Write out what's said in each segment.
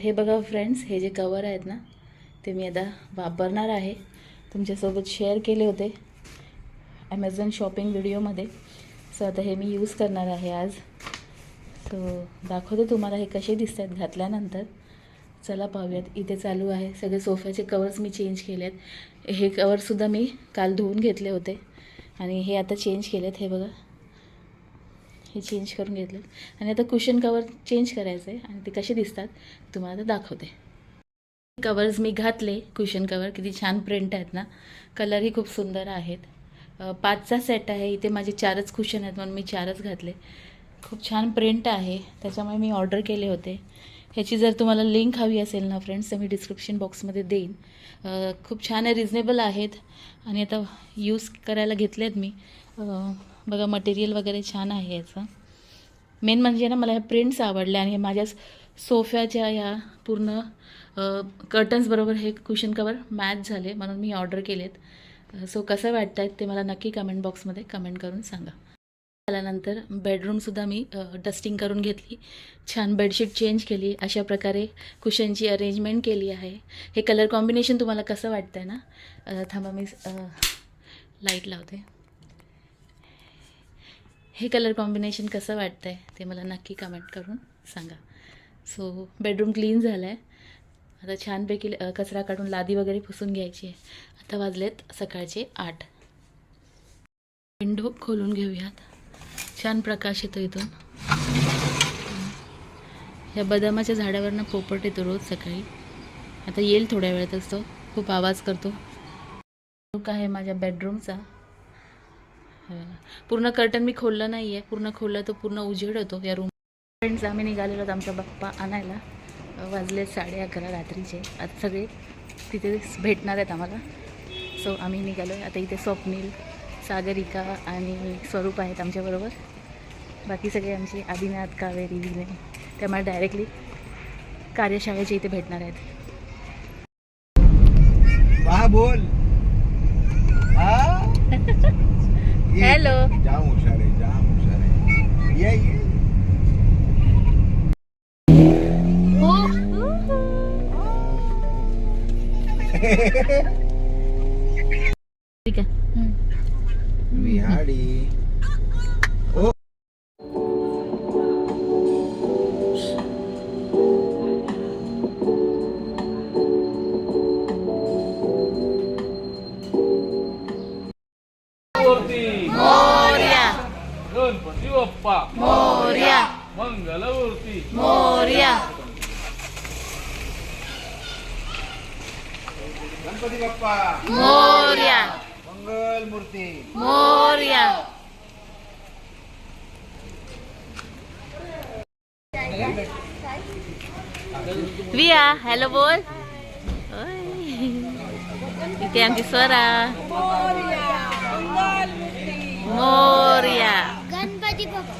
हे बघा फ्रेंड्स हे जे कवर आहेत ना ते मी आता वापरणार आहे. तुमच्यासोबत शेअर केले होते ॲमेझॉन शॉपिंग व्हिडिओमध्ये सो आता हे मी यूज करणार आहे आज. सो दाखवते तुम्हाला हे कसे दिसत आहेत घातल्यानंतर. चला पाहूयात इथे चालू आहे. सगळे सोफ्याचे कवर्स मी चेंज केले आहेत हे कवरसुद्धा मी काल धुवून घेतले होते. आणि हे आता चेंज केलेत हे बघा. हे चेंज करून घेतले आणि आता कुशन कवर चेंज करायचं आहे आणि ते कसे दिसतात तुम्हाला आता दाखवते. कवर्स मी घातले कुशन कवर किती छान प्रिंट आहेत ना. कलरही खूप सुंदर आहेत. पाचचा सेट आहे इथे माझे चारच कुशन आहेत म्हणून मी चारच घातले. खूप छान प्रिंट आहे. त्याच्यामुळे मी ऑर्डर केले होते. ह्याची जर तुम्हाला लिंक हवी असेल ना फ्रेंड्स तर मी डिस्क्रिप्शन बॉक्समध्ये देईन. खूप छान आहे रिजनेबल आहेत. आणि आता यूज करायला घेतले आहेत मी बघा मटेरियल वगैरे छान आहे याचं. मेन म्हणजे ना मला ह्या प्रिंट्स आवडल्या आणि हे माझ्या सोफ्याच्या ह्या पूर्ण कर्टन्सबरोबर हे कुशन कवर मॅच झाले म्हणून मी ऑर्डर केलेत. सो कसं वाटतं ते मला नक्की कमेंट बॉक्समध्ये कमेंट करून सांगा. त्यानंतर बेडरूमसुद्धा मी डस्टिंग करून घेतली. छान बेडशीट चेंज केली. अशा प्रकारे कुशनची अरेंजमेंट केली आहे. हे कलर कॉम्बिनेशन तुम्हाला कसं वाटतं आहे ना थांबा मी लाइट लावते. हे कलर कॉम्बिनेशन कसं वाटतं आहे ते मला नक्की कमेंट करून सांगा. सो बेडरूम क्लीन झालं आहे आता छानपैकी कचरा काढून लादी वगैरे पुसून घ्यायची आहे. आता वाजलेत सकाळचे आठ. विंडो खोलून घेऊयात. छान प्रकाश येतो इथून. या बदामाच्या झाडावरनं पोपट येतो रोज सकाळी. आता येईल थोड्या वेळातच तो. खूप आवाज करतो. लुक आहे माझ्या बेडरूमचा पूर्ण कर्टन मी खोललं नाही आहे पूर्ण खोललं तर पूर्ण उजेड होतो या रूम फ्रेंड्स आम्ही निघालेलो आमचा बाप्पा आणायला. वाजले साडे अकरा रात्रीचे. आता सगळे तिथे भेटणार आहेत आम्हाला. सो आम्ही निघालो आहे आता इथे स्वप्नील सागरिका आणि स्वरूप आहेत आमच्याबरोबर. बाकी सगळे आमचे आदिनाथ कावेरी विनय त्यामुळे डायरेक्टली कार्यशाळेच्या इथे भेटणार आहेत. हा बोल. हा? हॅलो. जाम हुशार आहे जाम हुशार आहे ये ये। ठीक मोर्या मंगलमूर्ती मोर्या गणपती बाप्पा मोर्या मंगल मूर्ती मोर्या विया हॅलो बोल ओय. इथे आमची स्वरा मोर्या गणपती बाप्पा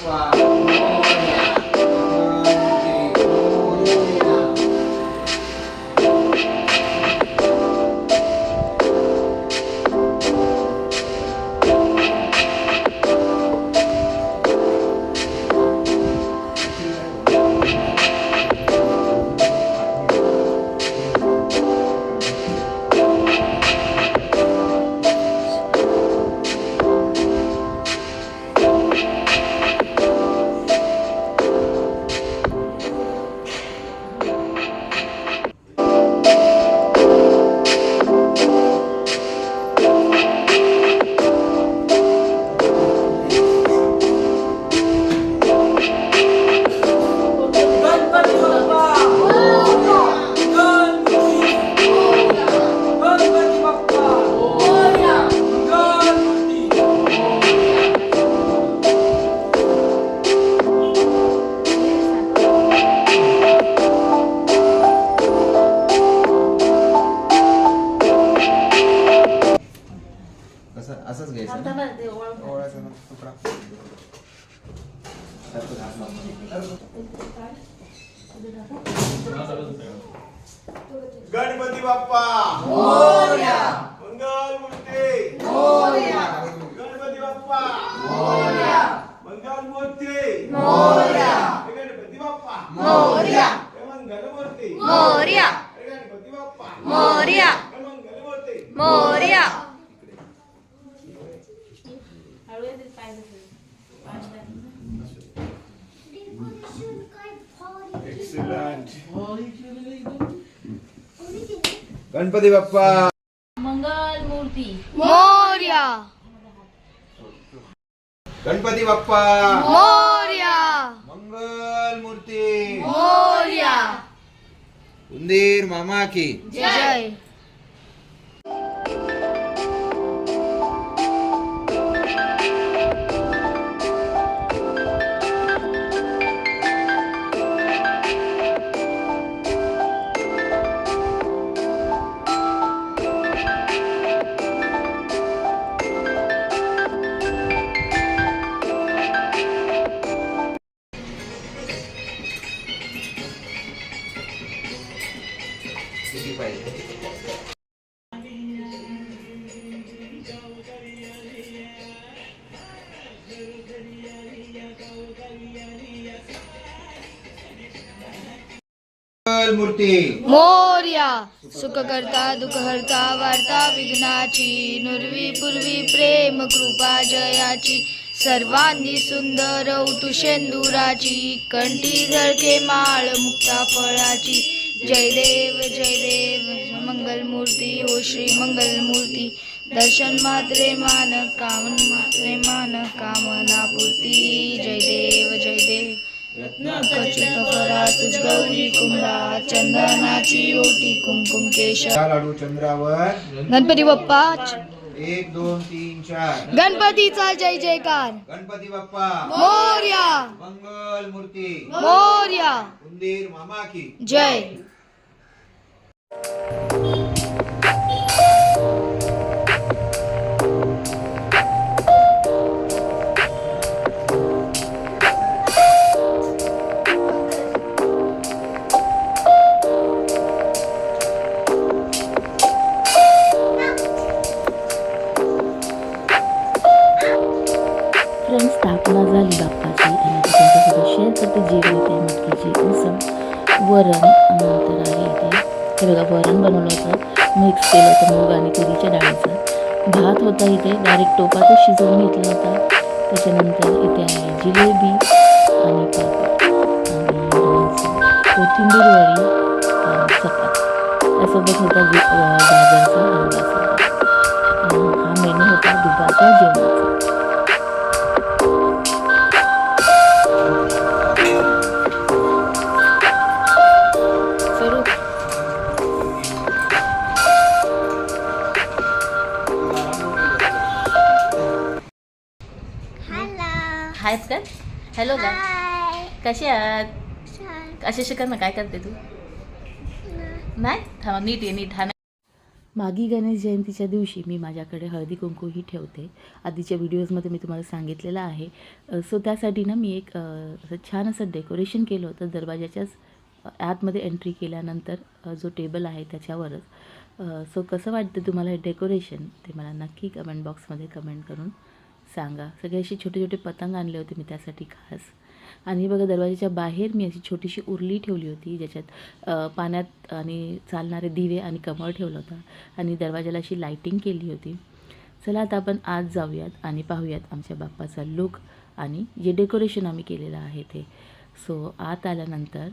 sua गणपती बाप्पा. गणपती बाप्पा. मंगल मूर्ती. मोर्या. गणपती बाप्पा. मोर्या. मंगल मूर्ती. मोर्या. उंदीर मामा की. जय. मोर्या। सुखकर्ता करता वार्ता विघ्नाची नुरवी पूर्वी प्रेम कृपा जयाची सर्वांनी सुंदर उतुशेंदुराची कंठी झळके माळ मुक्ता फळाची. जय देव जय देव मंगलमूर्ती हो श्री मंगलमूर्ती दर्शन मात्रे मान कामन मात्रे मान कामना पूर्ती जय देव जय देव. चंदनाची ओटी कुमकुम केश या लाडू चंद्रावर गणपती बाप्पा एक दोन तीन चार. गणपतीचा जय जयकार. गणपती बाप्पा. मोर्या. मंगल मूर्ती. मोर्या. उंदीर मामा की. जय. भात होता इथे. डायरेक्ट टोपातच शिजवून घेतला होता. त्याच्यानंतर इथे आहे जिलेबी आणि पापड कोथिंबीर वडी आणि चपाती. त्यासोबत होता गाजरचा हा मेनू होता दुपारच्या जेवणाचा. हॅलो का कसे आहात? असे शिकत ना काय करते तू? नाही. थांबा नीट आहे नीट. हा. मागी गणेश जयंतीच्या दिवशी मी माझ्याकडे हळदी कुंकूही ठेवते. आधीच्या व्हिडिओजमध्ये मी तुम्हाला सांगितलेलं आहे. सो त्यासाठी ना मी एक असं छान असं डेकोरेशन केलं होतं. दरवाजाच्याच आतमध्ये एंट्री केल्यानंतर जो टेबल आहे त्याच्यावरच. सो कसं वाटतं तुम्हाला हे डेकोरेशन ते मला नक्की कमेंट बॉक्समध्ये कमेंट करून सांगा. सगळे असे छोटे छोटे पतंग आणले होते मी त्यासाठी खास. आणि बघा दरवाजाच्या बाहेर मी अशी छोटीशी उरली ठेवली होती ज्याच्यात पाण्यात आणि चालणारे दिवे आणि कमळ ठेवलं होता. आणि दरवाजाला अशी लाईटिंग केली होती. चला आता आपण आज जाऊयात आणि पाहूयात आमच्या बाप्पाचा लुक आणि जे डेकोरेशन आम्ही केलेलं आहे ते. सो आत आल्यानंतर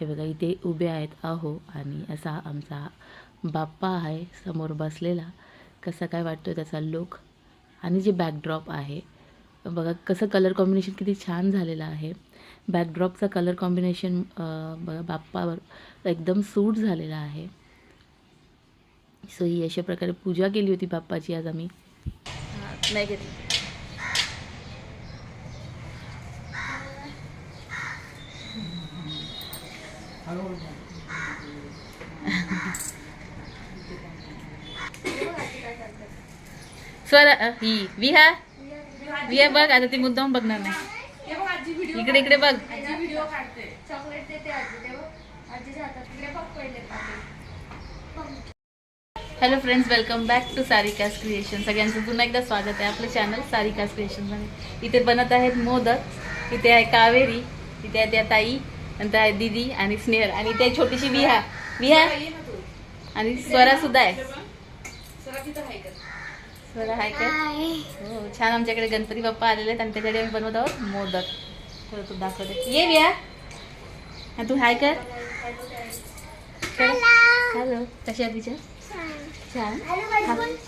हे बघा इथे उभे आहेत अहो आणि असा आमचा बाप्पा आहे समोर बसलेला. कसा काय वाटतो त्याचा लुक आणि जे बॅकड्रॉप आहे बघा कसं कलर कॉम्बिनेशन किती छान झालेलं आहे. बॅकड्रॉपचा कलर कॉम्बिनेशन बघा बाप्पावर एकदम सूट झालेला आहे. सो ही अशा प्रकारे पूजा केली होती बाप्पाची आज आम्ही. नाही घेतली. स्वर ही विहा विहा बघ आता ती मुद्दाम बघणार नाही. इकडे इकडे बघ. Hello friends welcome back to Sarika's creation सगळ्यांचं पुन्हा एकदा स्वागत आहे आपलं चॅनल सारिकास क्रिएशनमध्ये इथे बनत आहेत मोदक इथे आहे कावेरी इथे आहे त्या ताई नंतर आहे दिदी आणि स्नेहल. आणि इथे आहे छोटीशी विहा विहा आणि स्वरा सुद्धा आहे. का? हो छान आमच्याकडे गणपती बाप्पा आलेले आहेत आणि त्याच्याकडे आम्ही बनवत आहोत मोदक. तर तू दाखवते. ये हा तू हाय कर. हॅलो कशी आहे तिच्या छान.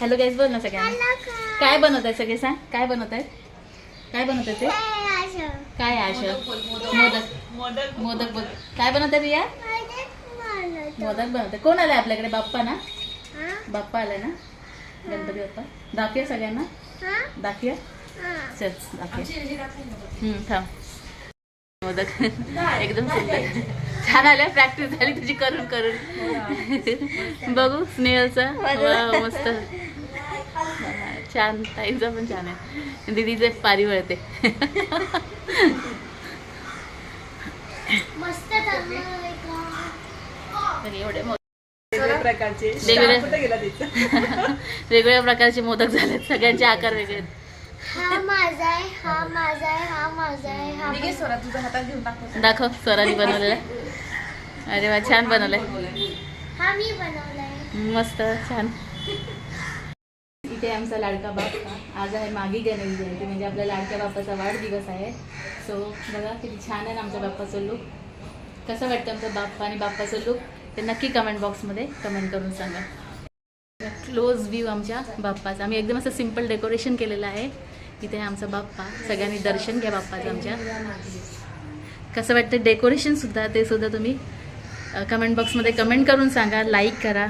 हॅलो गाईज बोल ना सगळ्यांना. काय बनवत आहे सगळे सांग? काय बनवत आहे काय बनवत आहे ते काय आहे आशा? मोदक मोदक. बोल. काय बनवत आहे रिया मोदक बनवत. आहे कोण आलाय आपल्याकडे? बाप्पा ना? बाप्पा आलाय ना? गणपती बाप्पा. दाखवूया सगळ्यांना? दाखवूया? चल दाखवूया. हम्म, थांब. मोदक. एकदम सुंदर. छान आल्या प्रॅक्टिस झाली तुझी करून करून. बघू स्नेहलचा. मस्त. छान. ताईचा पण छान आहे. दीदीचे पारी वळते. एवढे प्रकारचे. वेगवेगळ्या- कुठे गेला तिचा वेगवेगळ्या प्रकारचे मोदक झालेत सगळ्यांचे आकार वेगळे आहेत. हा माझा आहे हा माझा आहे हा माझा आहे हा आहे. स्वरा तुझ्या हातात घेऊन टाकतो दाखव स्वराने बनवलेलं. आहे. अरे वा छान बनवलंय. हा मी बनवलाय. मस्त छान. इथे आमचा लाडका बाप्पा. आज आहे मागी गणेश जयंती म्हणजे आपल्या लाडक्या बाप्पाचा वाढदिवस आहे. सो बघा किती छान आहे ना आमच्या बाप्पाचं लुक कसं वाटतं आमचा बाप्पा आणि बाप्पाचं लुक ते नक्की कमेंट बॉक्समध्ये कमेंट करून सांगा. क्लोज व्ह्यू आमच्या बाप्पाचा. आम्ही एकदम असं सिंपल डेकोरेशन केलेलं आहे. इथे आमचा बाप्पा. सगळ्यांनी दर्शन घ्या बाप्पाचं आमच्या. कसं वाटतं डेकोरेशनसुद्धा ते सुद्धा तुम्ही कमेंट बॉक्समध्ये कमेंट करून सांगा. लाईक करा.